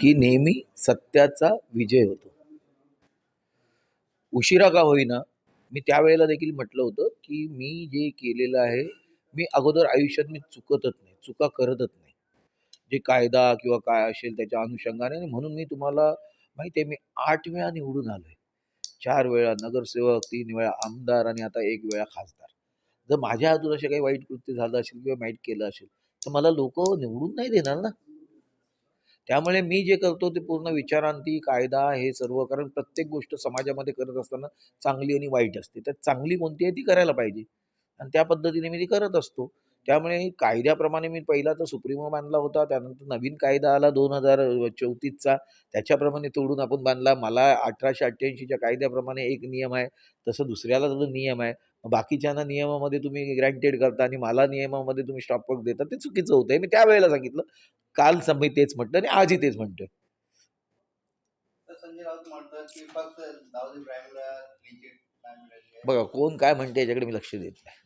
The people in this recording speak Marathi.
की नेहमी सत्याचा विजय होतो. उशिरा का होईना मी त्यावेळेला देखील म्हटलं होतं की मी जे केलेलं आहे मी अगोदर आयुष्यात मी चुकतच नाही चुका करतच नाही. जे कायदा किंवा काय असेल त्याच्या अनुषंगाने म्हणून मी तुम्हाला माहिती आहे मी आठ वेळा निवडून आलोय. चार वेळा नगरसेवक तीन वेळा आमदार आणि आता एक वेळा खासदार. जर माझ्या हातून असे काही वाईट कृत्य झालं असेल किंवा वाईट केलं असेल तर मला लोक निवडून नाही देणार ना. त्यामुळे मी जे करतो ते पूर्ण विचारांती कायदा हे सर्व कारण प्रत्येक गोष्ट समाजामध्ये करत असताना चांगली आणि वाईट असते. तर चांगली कोणती आहे ती करायला पाहिजे. आणि त्या पद्धतीने मी ती करत असतो. त्यामुळे कायद्याप्रमाणे मी पहिला तर सुप्रीमो बांधला होता त्यानंतर नवीन कायदा आला दोन हजार चौतीसचा. त्याच्याप्रमाणे तोडून आपण बांधला. मला अठराशे अठ्ठ्याऐंशीच्या कायद्याप्रमाणे एक नियम आहे तसं दुसऱ्याला जो नियम आहे. बाकीच्यांना नियमामध्ये तुम्ही ग्रँटेड करता आणि मला नियमामध्ये तुम्ही स्टॉपवर्क देता ते चुकीचं होतं आहे मी त्यावेळेला सांगितलं. काल मी तेच म्हटलं आणि आजही तेच म्हणतोय. बघा कोण काय म्हणते याच्याकडे मी लक्ष देत नाही